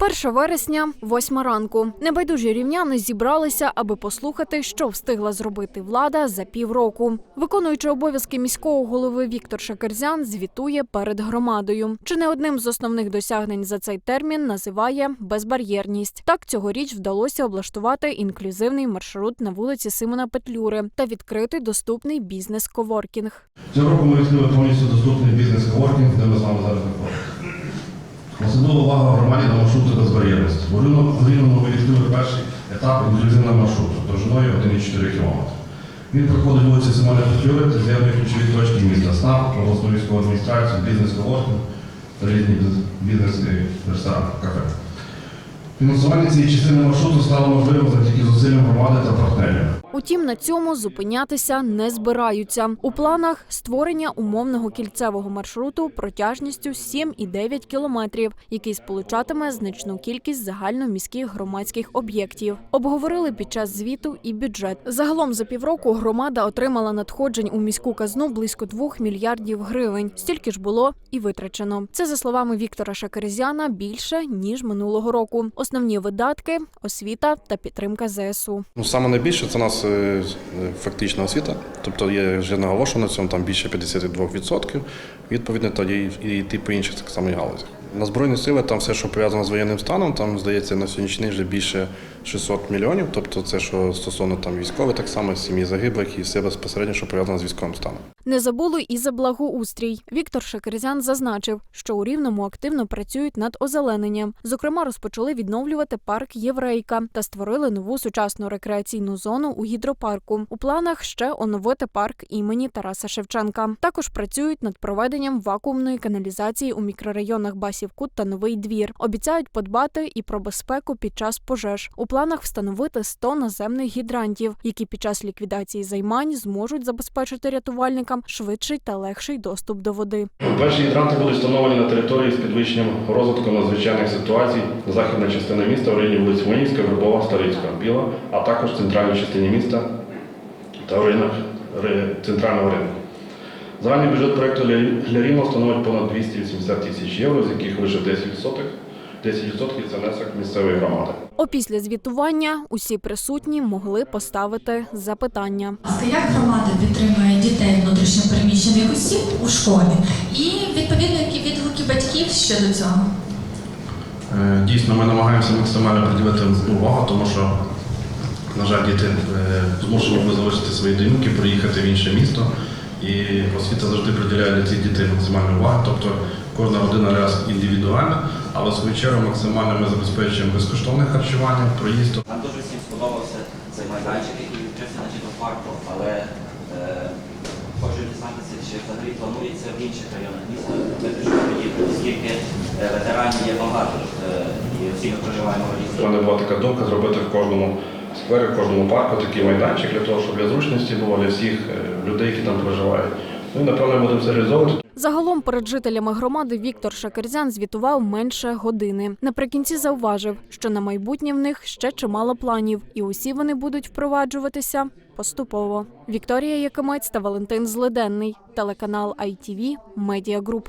1 вересня, 8 ранку. Небайдужі рівняни зібралися, аби послухати, що встигла зробити влада за півроку. Виконуючи обов'язки міського голови Віктор Шакерзян звітує перед громадою. Чи не одним з основних досягнень за цей термін називає безбар'єрність. Так цьогоріч вдалося облаштувати інклюзивний маршрут на вулиці Симона Петлюри та відкрити доступний бізнес-коворкінг. Цього року ми відкрили повністю доступний бізнес-коворкінг, де ми з вами зараз. Особлива увага громаді на маршрути безбар'єрності. В Рівному ми перший етап інклюзивного маршруту довжиною 1,4 км. Він проходить вулиці Симона Петлюри та з'єднує ключові точки міста СНАП, обласну військову адміністрацію, бізнес-коворкінг та різні бізнес-ресторани, кафе. Фінансування цієї частини маршруту стало можливим завдяки зусиллям громади та партнерів. Утім, на цьому зупинятися не збираються. У планах створення умовного кільцевого маршруту протяжністю 7,9 кілометрів, який сполучатиме значну кількість загальноміських громадських об'єктів. Обговорили під час звіту і бюджет. Загалом за півроку громада отримала надходжень у міську казну близько 2 мільярдів гривень. Стільки ж було і витрачено. Це за словами Віктора Шакерзяна більше ніж минулого року. Основні видатки освіта та підтримка ЗСУ. Ну, саме найбільше це у нас е, фактична освіта. Тобто є вже наголошено на цьому там більше 52%. Відповідно, тоді і йти по інших так само галузях. На Збройні сили там все, що пов'язано з воєнним станом, там здається на сьогоднішній вже більше 600 мільйонів. Тобто це, що стосовно там військових, так само сім'ї загиблих і все безпосередньо, що пов'язано з військовим станом. Не забули і за благоустрій. Віктор Шакерзян зазначив, що у Рівному активно працюють над озелененням. Зокрема, розпочали відновлювати парк Єврейка та створили нову сучасну рекреаційну зону у гідропарку. У планах ще оновити парк імені Тараса Шевченка. Також працюють над проведенням вакуумної каналізації у мікрорайонах Басівкут та Новий двір. Обіцяють подбати і про безпеку під час пожеж. У планах встановити 100 наземних гідрантів, які під час ліквідації займань зможуть забезпечити рятувальникам швидший та легший доступ до води. Перші гідранти будуть встановлені на території з підвищенням розвитку надзвичайних ситуацій. Західна частина міста в районі вулиць Воїнська, Вербова, Старицька, Біла, а також в центральній частині міста та в районах центрального ринку. Загальний бюджет проєкту для Рівного становить понад 280 тисяч євро, з яких лише 10%, 10% це внесок місцевої громади. Опісля звітування усі присутні могли поставити запитання. ласка, як громада підтримує дітей внутрішньопереміщених осіб у школі? І відповідно, які відгуки батьків щодо цього? Е, Дійсно, ми намагаємося максимально приділити увагу, тому що, на жаль, діти е, змушені були залишити свої домівки, приїхати в інше місто. І освіта завжди приділяє для цих дітей максимальну увагу. Тобто кожна родина раз індивідуальна, але в свою чергу максимально ми забезпечуємо безкоштовне харчування, проїзд. Нам дуже всім сподобався цей майданчик, який відкрився на парку, але е, хочу дізнатися, чи взагалі планується в інших районах міста подібне, оскільки е, ветеранів є багато е, і всі ми проживаємо в У місті. мене була така думка зробити в кожному в кожному парку такий майданчик для того, щоб для зручності було для всіх е, людей, які там проживають. Ну напевно будемо це реалізовувати. Загалом перед жителями громади Віктор Шакерзян звітував менше години. Наприкінці зауважив, що на майбутнє в них ще чимало планів, і усі вони будуть впроваджуватися поступово. Вікторія Якимець та Валентин Злиденний, телеканал ITV Group.